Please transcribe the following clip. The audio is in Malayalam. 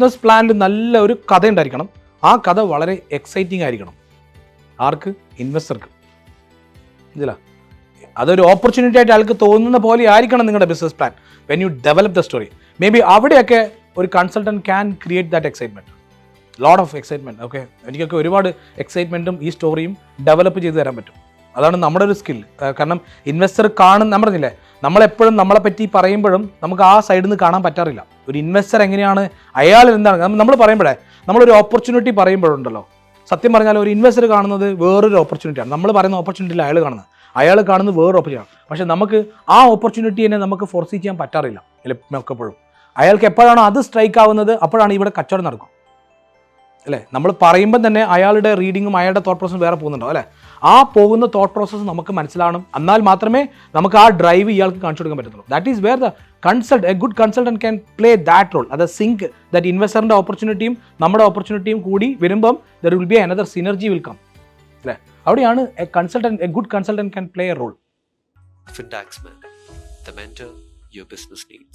ബിസിനസ് പ്ലാനിൽ നല്ല ഒരു കഥ ഉണ്ടായിരിക്കണം. ആ കഥ വളരെ എക്സൈറ്റിംഗ് ആയിരിക്കണം. ആർക്ക്? ഇൻവെസ്റ്റർക്ക് ഇതില അതൊരു ഓപ്പർച്യൂണിറ്റി ആയിട്ട് ആൾക്ക് തോന്നുന്ന പോലെ ആയിരിക്കണം നിങ്ങളുടെ business plan when you develop the story maybe അവിടെയൊക്കെ ഒരു consultant can create that excitement load of excitement okay എനിക്കൊക്കെ ഒരുപാട് എക്സൈറ്റ്മെന്റും ഈ സ്റ്റോറിയും ഡെവലപ്പ് ചെയ്ത് തരാൻ പറ്റും. അതാണ് നമ്മുടെ ഒരു സ്കിൽ കാരണം ഇൻവെസ്റ്റർ കാണും നമ്മൾ പറഞ്ഞില്ലേ നമ്മളെപ്പോഴും നമ്മളെ പറ്റി പറയുമ്പോഴും നമുക്ക് ആ സൈഡിൽ നിന്ന് കാണാൻ പറ്റാറില്ല. ഒരു ഇൻവെസ്റ്റർ എങ്ങനെയാണ് അയാൾ എന്താണ് നമ്മൾ പറയുമ്പോഴേ നമ്മളൊരു ഓപ്പർച്യൂണിറ്റി പറയുമ്പോഴുണ്ടല്ലോ. സത്യം പറഞ്ഞാൽ ഒരു ഇൻവെസ്റ്റർ കാണുന്നത് വേറൊരു ഓപ്പർച്യൂണിറ്റിയാണ് നമ്മൾ പറയുന്ന ഓപ്പർച്യൂണിറ്റിയിൽ അയാൾ കാണുന്നത്. അയാൾ കാണുന്നത് വേറൊരു ഓപ്പർച്യൂണിറ്റി പക്ഷേ നമുക്ക് ആ ഓപ്പർച്യൂണിറ്റി തന്നെ നമുക്ക് ഫോർസീ ചെയ്യാൻ പറ്റാറില്ല മിക്കപ്പോഴും അയാൾക്ക് എപ്പോഴാണോ അത് സ്ട്രൈക്ക് ആവുന്നത് അപ്പോഴാണ് ഇവിടെ കച്ചവടം നടക്കും. അല്ലേ? നമ്മൾ പറയുമ്പോൾ തന്നെ അയാളുടെ റീഡിങ്ങും അയാളുടെ തോട്ട് പ്രോസസ്സും വേറെ പോകുന്നുണ്ടോ അല്ലേ? ആ പോകുന്ന തോട്ട് പ്രോസസ്സ് നമുക്ക് മനസ്സിലാവണം. എന്നാൽ മാത്രമേ നമുക്ക് ആ ഡ്രൈവ് ഇയാൾക്ക് കാണിച്ചു കൊടുക്കാൻ പറ്റത്തുള്ളൂ. That is where the consult a good consultant can play that role അത് സിങ്ക് ദാറ്റ് ഇൻവെസ്റ്ററിന്റെ ഓപ്പർച്യൂണിറ്റിയും നമ്മുടെ ഓപ്പർച്യൂണിറ്റിയും കൂടി വരുമ്പം there will be another synergy will come അല്ലേ? അവിടെയാണ് a consultant a good consultant can play a role Findax man the mentor your business needs.